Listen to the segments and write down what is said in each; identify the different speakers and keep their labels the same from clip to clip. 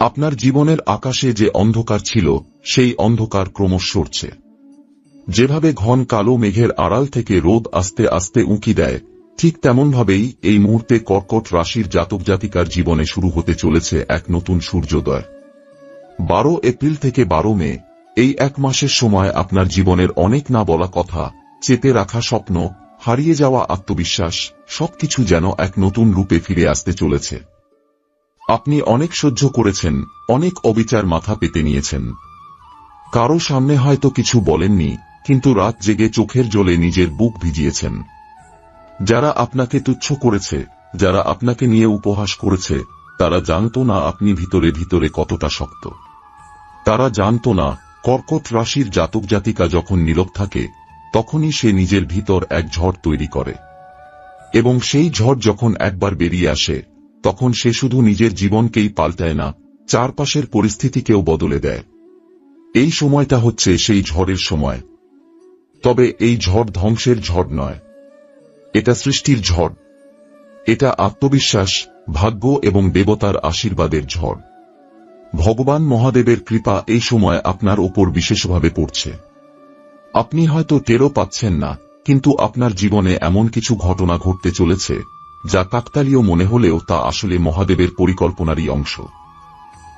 Speaker 1: আপনার জীবনের আকাশে যে অন্ধকার ছিল, সেই অন্ধকার ক্রমশ সরছে। যেভাবে ঘন কালো মেঘের আড়াল থেকে রোদ আস্তে আস্তে উঁকি দেয়, ঠিক তেমনভাবেই এই মুহূর্তে কর্কট রাশির জাতক জাতিকার জীবনে শুরু হতে চলেছে এক নতুন সূর্যোদয়। বারো এপ্রিল থেকে বারো মে, এই এক মাসের সময় আপনার জীবনের অনেক না বলা কথা, চেপে রাখা স্বপ্ন, হারিয়ে যাওয়া আত্মবিশ্বাস, সবকিছু যেন এক নতুন রূপে ফিরে আসতে চলেছে। আপনি অনেক সহ্য করেছেন, অনেক অবিচার মাথা পেতে নিয়েছেন। কারও সামনে হয়তো কিছু বলেননি, কিন্তু রাত জেগে চোখের জলে নিজের বুক ভিজিয়েছেন। যারা আপনাকে তুচ্ছ করেছে, যারা আপনাকে নিয়ে উপহাস করেছে, তারা জানত না আপনি ভিতরে ভিতরে কতটা শক্ত। তারা জানত না, কর্কট রাশির জাতক জাতিকা যখন নীরব থাকে, তখনই সে নিজের ভিতর এক ঝড় তৈরি করে। এবং সেই ঝড় যখন একবার বেরিয়ে আসে তখন সে শুধু নিজের জীবনকেই পাল্টায় না, চারপাশের পরিস্থিতিকেও বদলে দেয়। এই সময়টা হচ্ছে সেই ঝড়ের সময়। তবে এই ঝড় ধ্বংসের ঝড় নয়। এটা সৃষ্টির ঝড়। এটা আত্মবিশ্বাস, ভাগ্য এবং দেবতার আশীর্বাদের ঝড়। ভগবান মহাদেবের কৃপা এই সময় আপনার ওপর বিশেষভাবে পড়ছে। আপনি হয়তো টেরও পাচ্ছেন না, কিন্তু আপনার জীবনে এমন কিছু ঘটনা ঘটতে চলেছে। যা কাকতালীয় মনে হলেও তা আসলে মহাদেবের পরিকল্পনারই অংশ।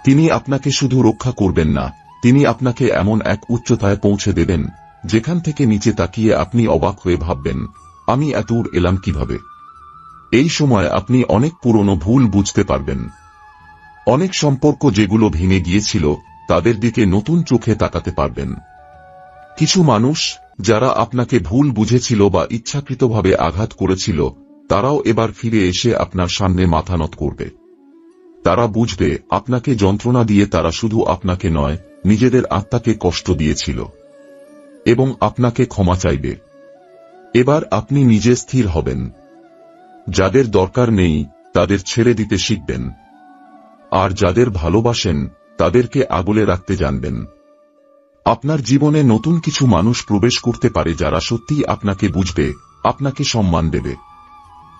Speaker 1: তিনি আপনাকে শুধু রক্ষা করবেন না, তিনি আপনাকে এমন এক উচ্চতায় পৌঁছে দেবেন, যেখান থেকে নিচে তাকিয়ে আপনি অবাক হয়ে ভাববেন, আমি এতদূর এলাম কীভাবে? এই সময় আপনি অনেক পুরনো ভুল বুঝতে পারবেন। অনেক সম্পর্ক যেগুলো ভেঙে গিয়েছিল, তাদের দিকে নতুন চোখে তাকাতে পারবেন। কিছু মানুষ, যারা আপনাকে ভুল বুঝেছিল বা ইচ্ছাকৃতভাবে আঘাত করেছিল তারাও এবার ফিরে এসে আপনার সামনে মাথা নত করবে। তারা বুঝবে, আপনাকে যন্ত্রণা দিয়ে তারা শুধু আপনাকে নয়, নিজেদের আত্মাকে কষ্ট দিয়েছিল। এবং আপনাকে ক্ষমা চাইবে। এবার আপনি নিজে স্থির হবেন। যাদের দরকার নেই, তাদের ছেড়ে দিতে শিখবেন। আর যাদের ভালোবাসেন, তাদেরকে আগলে রাখতে জানবেন। আপনার জীবনে নতুন কিছু মানুষ প্রবেশ করতে পারে যারা সত্যিই আপনাকে বুঝবে, আপনাকে সম্মান দেবে।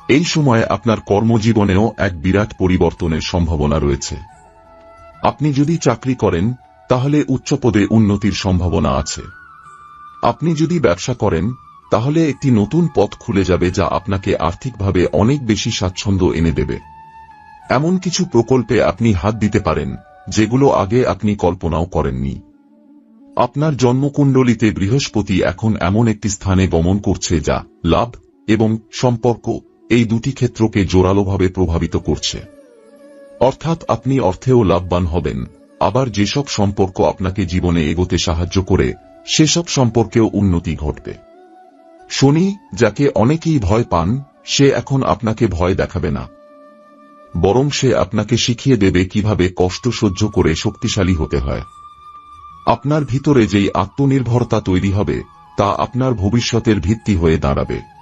Speaker 1: এই সময়ে আপনার কর্মজীবনেও এক বিরাট পরিবর্তনের সম্ভাবনা রয়েছে। আপনি যদি চাকরি করেন, তাহলে উচ্চপদে উন্নতির সম্ভাবনা আছে। আপনি যদি ব্যবসা করেন, তাহলে একটি নতুন পথ খুলে যাবে যা আপনাকে আর্থিকভাবে অনেক বেশি স্বাচ্ছন্দ্য এনে দেবে। এমন কিছু প্রকল্পে আপনি হাত দিতে পারেন, যেগুলো আগে আপনি কল্পনাও করেননি। আপনার জন্মকুণ্ডলিতে বৃহস্পতি এখন এমন একটি স্থানে গমন করছে যা লাভ এবং সম্পর্ক এই দুটি ক্ষেত্রকে জোরালোভাবে প্রভাবিত করছে। অর্থাৎ আপনি অর্থেও লাভবান হবেন। আবার যেসব সম্পর্ক আপনাকে জীবনে এগোতে সাহায্য করে, সেসব সম্পর্কেও উন্নতি ঘটবে। শনি, যাকে অনেকেই ভয় পান, সে এখন আপনাকে ভয় দেখাবে না। বরং সে আপনাকে শিখিয়ে দেবে কীভাবে কষ্ট সহ্য করে শক্তিশালী হতে হয়। আপনার ভিতরে যেই আত্মনির্ভরতা তৈরি হবে, তা আপনার ভবিষ্যতের ভিত্তি হয়ে দাঁড়াবে।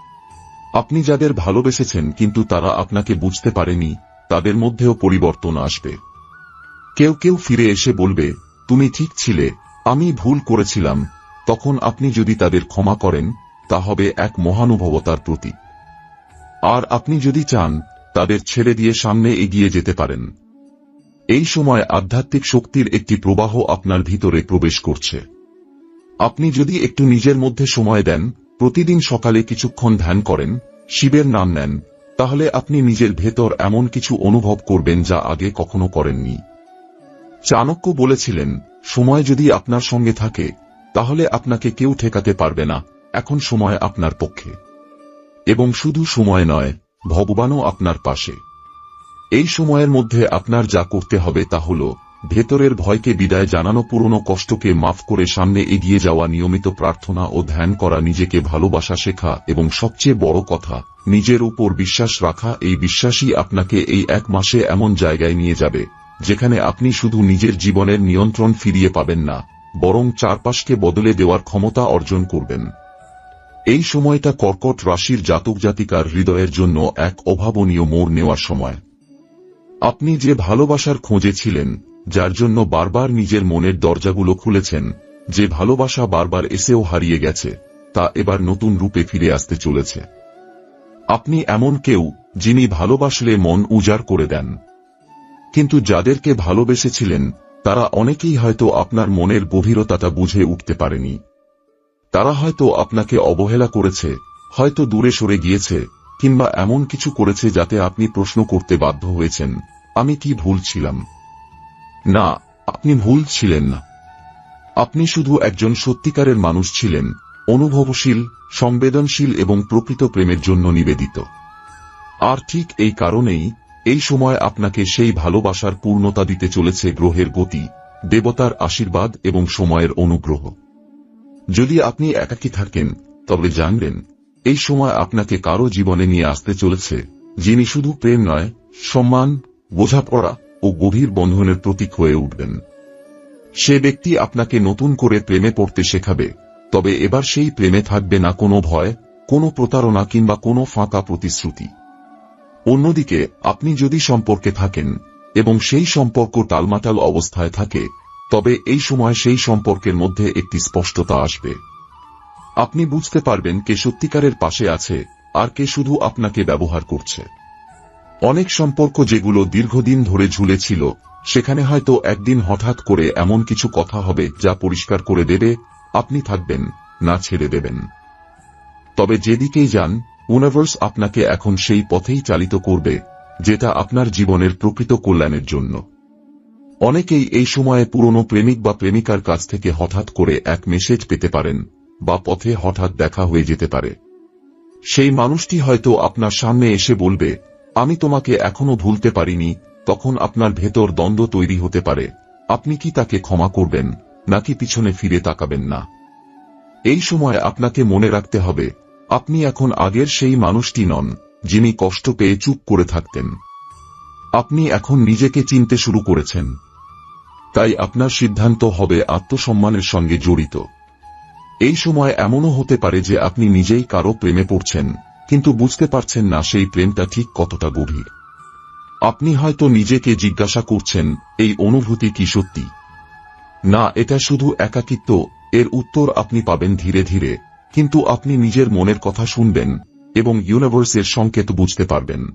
Speaker 1: আপনি যাদের ভালোবেসেছেন কিন্তু তারা আপনাকে বুঝতে পারেনি, তাদের মধ্যেও পরিবর্তন আসবে। কেউ কেউ ফিরে এসে বলবে, তুমি ঠিক ছিলে, আমি ভুল করেছিলাম। তখন আপনি যদি তাদের ক্ষমা করেন, তা হবে এক মহানুভবতার প্রতীক। আর আপনি যদি চান, তাদের ছেড়ে দিয়ে সামনে এগিয়ে যেতে পারেন। এই সময় আধ্যাত্মিক শক্তির একটি প্রবাহ আপনার ভিতরে প্রবেশ করছে। আপনি যদি একটু নিজের মধ্যে সময় দেন প্রতিদিন সকালে কিছুক্ষণ ধ্যান করেন, শিবের নাম নেন, তাহলে আপনি নিজের ভেতর এমন কিছু অনুভব করবেন যা আগে কখনো করেননি। চাণক্য বলেছিলেন, সময় যদি আপনার সঙ্গে থাকে, তাহলে আপনাকে কেউ ঠেকাতে পারবে না, এখন সময় আপনার পক্ষে। এবং শুধু সময় নয়, ভগবানও আপনার পাশে। এই সময়ের মধ্যে আপনার যা করতে হবে তা হল ভেতরের ভয়কে বিদায় জানানো পুরনো কষ্টকে মাফ করে সামনে এগিয়ে যাওয়া নিয়মিত প্রার্থনা ও ধ্যান করা নিজেকে ভালোবাসা শেখা এবং সবচেয়ে বড় কথা, নিজের উপর বিশ্বাস রাখা, এই বিশ্বাসই আপনাকে এই এক মাসে এমন জায়গায় নিয়ে যাবে, যেখানে আপনি শুধু নিজের জীবনের নিয়ন্ত্রণ ফিরিয়ে পাবেন না, বরং চারপাশকে বদলে দেওয়ার ক্ষমতা অর্জন করবেন। এই সময়টা কর্কট রাশির জাতক জাতিকার হৃদয়ের জন্য এক অভাবনীয় মোড় নেওয়ার সময়। আপনি যে ভালোবাসার খোঁজে ছিলেন যার জন্য বারবার নিজের মনের দরজাগুলো খুলেছেন, যে ভালোবাসা বারবার এসেও হারিয়ে গেছে, তা এবার নতুন রূপে ফিরে আসতে চলেছে। আপনি এমন কেউ যিনি ভালোবাসলে মন উজাড় করে দেন। কিন্তু যাদেরকে ভালোবেসেছিলেন, তারা অনেকেই হয়তো আপনার মনের গভীরতাটা বুঝে উঠতে পারেনি। তারা হয়তো আপনাকে অবহেলা করেছে, হয়তো দূরে সরে গিয়েছে, কিংবা এমন কিছু করেছে যাতে আপনি প্রশ্ন করতে বাধ্য হয়েছেন, আমি কি ভুল ছিলাম? না, আপনি ভুল ছিলেন না। আপনি শুধু একজন সত্যিকারের মানুষ ছিলেন, অনুভবশীল, সংবেদনশীল এবং প্রকৃত প্রেমের জন্য নিবেদিত। আর ঠিক এই কারণেই এই সময় আপনাকে সেই ভালোবাসার পূর্ণতা দিতে চলেছে গ্রহের গতি, দেবতার আশীর্বাদ এবং সময়ের অনুগ্রহ। যদি আপনি একাকী থাকেন, তবে জানবেন, এই সময় আপনাকে কারও জীবনে নিয়ে আসতে চলেছে, যিনি শুধু প্রেম নয়, সম্মান, বোঝাপড়া ও গভীর বন্ধনের প্রতীক হয়ে উঠবেন। সে ব্যক্তি আপনাকে নতুন করে প্রেমে পড়তে শেখাবে, তবে এবার সেই প্রেমে থাকবে না কোনো ভয়, কোনো প্রতারণা কিংবা কোনো ফাঁকা প্রতিশ্রুতি। অন্যদিকে, আপনি যদি সম্পর্কে থাকেন এবং সেই সম্পর্ক টালমাটাল অবস্থায় থাকে, তবে এই সময় সেই সম্পর্কের মধ্যে একটি স্পষ্টতা আসবে। আপনি বুঝতে পারবেন কে সত্যিকারের পাশে আছে আর কে শুধু আপনাকে ব্যবহার করছে। অনেক সম্পর্ক যেগুলো দীর্ঘদিন ধরে ঝুলেছিল, সেখানে হয়তো একদিন হঠাৎ করে এমন কিছু কথা হবে যা পরিষ্কার করে দেবে, আপনি থাকবেন, না ছেড়ে দেবেন। তবে যেদিকেই যান ইউনিভার্স আপনাকে এখন সেই পথেই চালিত করবে, যেটা আপনার জীবনের প্রকৃত কল্যাণের জন্য। অনেকেই এই সময়ে পুরনো প্রেমিক বা প্রেমিকার কাছ থেকে হঠাৎ করে এক মেসেজ পেতে পারেন, বা পথে হঠাৎ দেখা হয়ে যেতে পারে। সেই মানুষটি হয়তো আপনার সামনে এসে বলবে আমি তোমাকে এখনও ভুলতে পারিনি, তখন আপনার ভেতর দ্বন্দ্ব তৈরি হতে পারে। আপনি কি তাকে ক্ষমা করবেন, নাকি পিছনে ফিরে তাকাবেন না? এই সময় আপনাকে মনে রাখতে হবে, আপনি এখন আগের সেই মানুষটি নন, যিনি কষ্ট পেয়ে চুপ করে থাকতেন। আপনি এখন নিজেকে চিনতে শুরু করেছেন। তাই আপনার সিদ্ধান্ত হবে আত্মসম্মানের সঙ্গে জড়িত। এই সময় এমনও হতে পারে যে আপনি নিজেই কারও প্রেমে পড়ছেন। কিন্তু বুঝতে পারছেন না সেই প্রেমটা ঠিক কতটা গভীর। আপনি হয়তো নিজেকে জিজ্ঞাসা করছেন, এই অনুভূতি কি সত্যি? না, এটা শুধু একাকিত্ব, এর উত্তর আপনি পাবেন ধীরে ধীরে, কিন্তু আপনি নিজের মনের কথা শুনবেন এবং ইউনিভার্সের সংকেত বুঝতে পারবেন।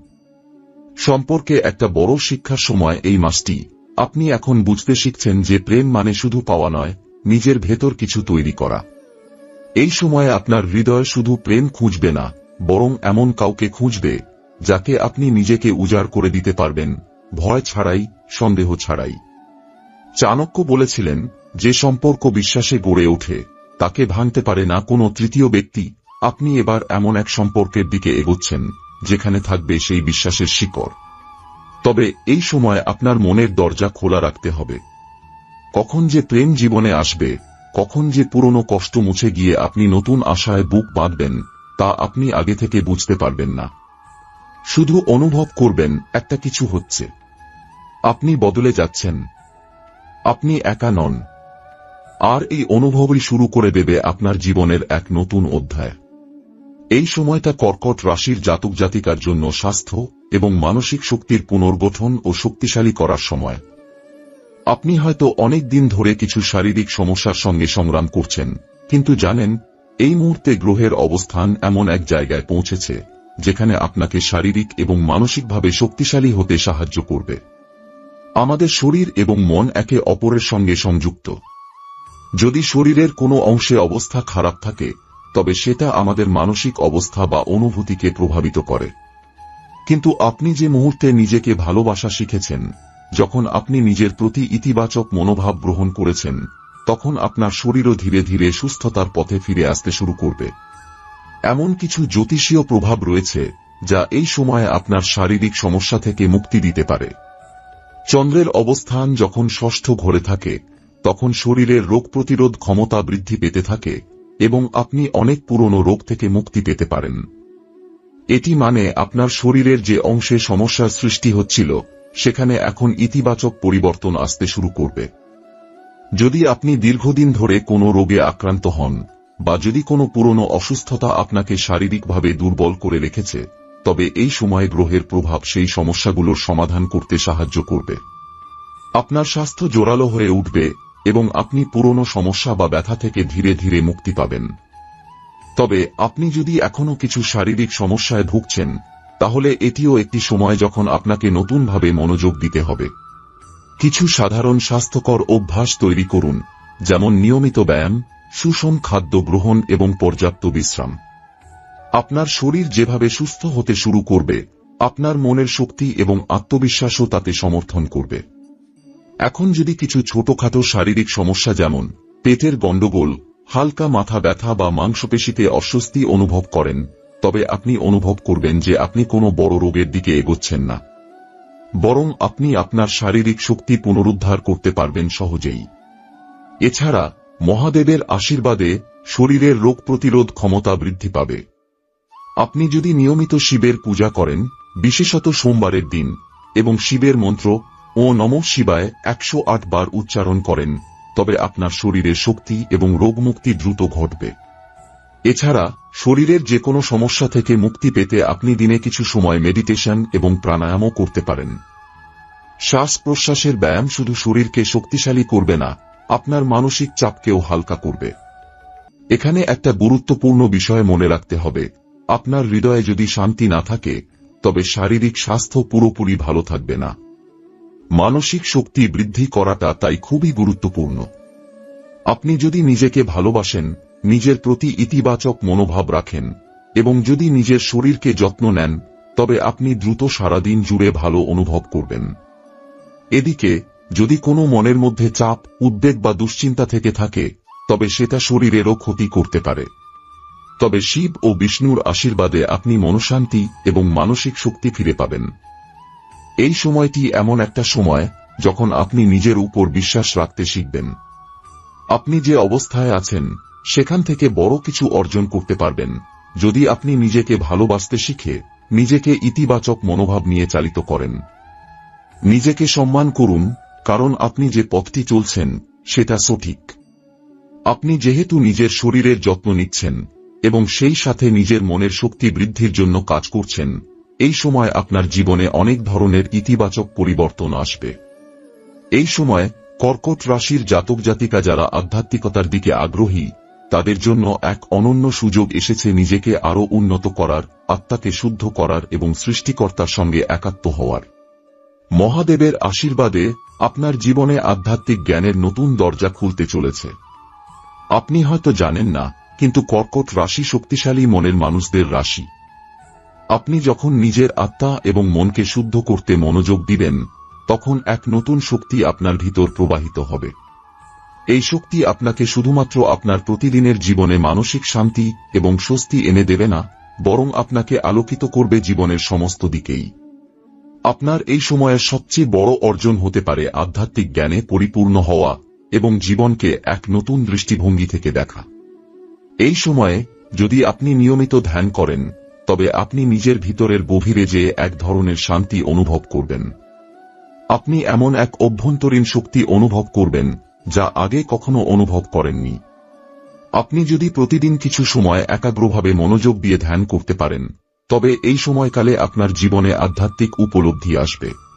Speaker 1: সম্পর্কে একটা বড় শিক্ষার সময় এই মাসটি, আপনি এখন বুঝতে শিখছেন যে প্রেম মানে শুধু পাওয়া নয়, নিজের ভেতর কিছু তৈরি করা। এই সময়ে আপনার হৃদয় শুধু প্রেম খুঁজবে না বরং এমন কাউকে খুঁজবে, যাকে আপনি নিজেকে উজাড় করে দিতে পারবেন, ভয় ছাড়াই, সন্দেহ ছাড়াই। চাণক্য বলেছিলেন, যে সম্পর্ক বিশ্বাসে গড়ে ওঠে, তাকে ভাঙতে পারে না কোনো তৃতীয় ব্যক্তি। আপনি এবার এমন এক সম্পর্কের দিকে এগোচ্ছেন, যেখানে থাকবে সেই বিশ্বাসের শিকড়। তবে এই সময় আপনার মনের দরজা খোলা রাখতে হবে। কখন যে প্রেম জীবনে আসবে, কখন যে পুরনো কষ্ট মুছে গিয়ে আপনি নতুন আশায় বুক বাঁধবেন তা আপনি আগে থেকে বুঝতে পারবেন না। শুধু অনুভব করবেন, একটা কিছু হচ্ছে। আপনি বদলে যাচ্ছেন। আপনি একা নন। আর এই অনুভবই শুরু করে দেবে আপনার জীবনের এক নতুন অধ্যায়। এই সময়টা কর্কট রাশির জাতক জাতিকার জন্য স্বাস্থ্য এবং মানসিক শক্তির পুনর্গঠন ও শক্তিশালী করার সময়। আপনি হয়তো অনেক দিন ধরে কিছু শারীরিক সমস্যার সঙ্গে সংগ্রাম করছেন, কিন্তু জানেন এই মুহূর্তে গ্রহের অবস্থান এমন এক জায়গায় পৌঁছেছে, যেখানে আপনাকে শারীরিক এবং মানসিকভাবে শক্তিশালী হতে সাহায্য করবে। আমাদের শরীর এবং মন একে অপরের সঙ্গে সংযুক্ত। যদি শরীরের কোনো অংশে অবস্থা খারাপ থাকে, তবে সেটা আমাদের মানসিক অবস্থা বা অনুভূতিকে প্রভাবিত করে। কিন্তু আপনি যে মুহূর্তে নিজেকে ভালোবাসা শিখেছেন, যখন আপনি নিজের প্রতি ইতিবাচক মনোভাব গ্রহণ করেছেন তখন আপনার শরীরও ধীরে ধীরে সুস্থতার পথে ফিরে আসতে শুরু করবে। এমন কিছু জ্যোতিষীয় প্রভাব রয়েছে, যা এই সময়ে আপনার শারীরিক সমস্যা থেকে মুক্তি দিতে পারে। চন্দ্রের অবস্থান যখন ষষ্ঠ ঘরে থাকে, তখন শরীরের রোগ প্রতিরোধ ক্ষমতা বৃদ্ধি পেতে থাকে এবং আপনি অনেক পুরনো রোগ থেকে মুক্তি পেতে পারেন। এটি মানে আপনার শরীরের যে অংশে সমস্যার সৃষ্টি হচ্ছিল, সেখানে এখন ইতিবাচক পরিবর্তন আসতে শুরু করবে। যদি আপনি দীর্ঘদিন ধরে কোনো রোগে আক্রান্ত হন, বা যদি কোনো পুরনো অসুস্থতা আপনাকে শারীরিকভাবে দুর্বল করে রেখেছে, তবে এই সময় গ্রহের প্রভাব সেই সমস্যাগুলোর সমাধান করতে সাহায্য করবে। আপনার স্বাস্থ্য জোরালো হয়ে উঠবে, এবং আপনি পুরনো সমস্যা বা ব্যথা থেকে ধীরে ধীরে মুক্তি পাবেন। তবে আপনি যদি এখনও কিছু শারীরিক সমস্যায় ভুগছেন, তাহলে এটিও একটি সময় যখন আপনাকে নতুনভাবে মনোযোগ দিতে হবে। কিছু সাধারণ স্বাস্থ্যকর অভ্যাস তৈরি করুন, যেমন নিয়মিত ব্যায়াম, সুষম খাদ্য গ্রহণ এবং পর্যাপ্ত বিশ্রাম। আপনার শরীর যেভাবে সুস্থ হতে শুরু করবে, আপনার মনের শক্তি এবং আত্মবিশ্বাসও তাতে সমর্থন করবে। এখন যদি কিছু ছোটখাটো শারীরিক সমস্যা যেমন পেটের গণ্ডগোল, হালকা মাথা ব্যথা বা মাংসপেশিতে অস্বস্তি অনুভব করেন, তবে আপনি অনুভব করবেন যে আপনি কোনো বড় রোগের দিকে এগোচ্ছেন না। বরং আপনি আপনার শারীরিক শক্তি পুনরুদ্ধার করতে পারবেন সহজেই। এছাড়া, মহাদেবের আশীর্বাদে শরীরের রোগ প্রতিরোধ ক্ষমতা বৃদ্ধি পাবে। আপনি যদি নিয়মিত শিবের পূজা করেন, বিশেষত সোমবারের দিন, এবং শিবের মন্ত্র, ও নম শিবায় একশো আট বার উচ্চারণ করেন, তবে আপনার শরীরে শক্তি এবং রোগমুক্তি দ্রুত ঘটবে। এছাড়া, শরীরের যে কোনো সমস্যা থেকে মুক্তি পেতে আপনি দিনে কিছু সময় মেডিটেশন এবং প্রাণায়ামও করতে পারেন। শ্বাস প্রশ্বাসের ব্যায়াম শুধু শরীরকে শক্তিশালী করবে না, আপনার মানসিক চাপকেও হালকা করবে। এখানে একটা গুরুত্বপূর্ণ বিষয় মনে রাখতে হবে, আপনার হৃদয়ে যদি শান্তি না থাকে, তবে শারীরিক স্বাস্থ্য পুরোপুরি ভালো থাকবে না। মানসিক শক্তি বৃদ্ধি করাটা তাই খুবই গুরুত্বপূর্ণ। আপনি যদি নিজেকে ভালোবাসেন নিজের প্রতি ইতিবাচক মনোভাব রাখেন, এবং যদি নিজের শরীরকে যত্ন নেন, তবে আপনি দ্রুত সারাদিন জুড়ে ভালো অনুভব করবেন। এদিকে, যদি কোনো মনের মধ্যে চাপ, উদ্বেগ বা দুশ্চিন্তা থেকে থাকে, তবে সেটা শরীরেরও ক্ষতি করতে পারে। তবে শিব ও বিষ্ণুর আশীর্বাদে আপনি মনশান্তি এবং মানসিক শক্তি ফিরে পাবেন। এই সময়টি এমন একটা সময় যখন আপনি নিজের উপর বিশ্বাস রাখতে শিখবেন। আপনি যে অবস্থায় আছেন সেখান থেকে বড় কিছু অর্জন করতে পারবেন। যদি আপনি নিজেকে ভালোবাসতে শিখে, নিজেকে ইতিবাচক মনোভাব নিয়ে চালিত করেন। নিজেকে সম্মান করুন, কারণ আপনি যে পথটি চলছেন, সেটা সঠিক। আপনি যেহেতু নিজের শরীরের যত্ন নিচ্ছেন, এবং সেই সাথে নিজের মনের শক্তি বৃদ্ধির জন্য কাজ করছেন, এই সময় আপনার জীবনে অনেক ধরনের ইতিবাচক পরিবর্তন আসবে। এই সময় কর্কট রাশির জাতক জাতিকা যারা আধ্যাত্মিকতার দিকে আগ্রহী তাদের জন্য এক অনন্য সুযোগ এসেছে নিজেকে আরও উন্নত করার, আত্মাকে শুদ্ধ করার এবং সৃষ্টিকর্তার সঙ্গে একাত্ম হওয়ার। মহাদেবের আশীর্বাদে আপনার জীবনে আধ্যাত্মিক জ্ঞানের নতুন দরজা খুলতে চলেছে। আপনি হয়তো জানেন না, কিন্তু কর্কট রাশি শক্তিশালী মনের মানুষদের রাশি। আপনি যখন নিজের আত্মা এবং মনকে শুদ্ধ করতে মনোযোগ দিবেন, তখন এক নতুন শক্তি আপনার ভিতর প্রবাহিত হবে। এই শক্তি আপনাকে শুধুমাত্র আপনার প্রতিদিনের জীবনে মানসিক শান্তি এবং স্বস্তি এনে দেবে না, বরং আপনাকে আলোকিত করবে জীবনের সমস্ত দিকেই। আপনার এই সময়ের সবচেয়ে বড় অর্জন হতে পারে আধ্যাত্মিক জ্ঞানে পরিপূর্ণ হওয়া এবং জীবনকে এক নতুন দৃষ্টিভঙ্গি থেকে দেখা। এই সময়ে যদি আপনি নিয়মিত ধ্যান করেন, তবে আপনি নিজের ভিতরের গভীরে যেয়ে এক ধরনের শান্তি অনুভব করবেন। আপনি এমন এক অভ্যন্তরীণ শক্তি অনুভব করবেন যা আগে কখনো অনুভব করেননি। আপনি যদি প্রতিদিন কিছু সময় একাগ্রভাবে মনোযোগ দিয়ে ধ্যান করতে পারেন, তবে এই সময়কালে আপনার জীবনে আধ্যাত্মিক উপলব্ধি আসবে।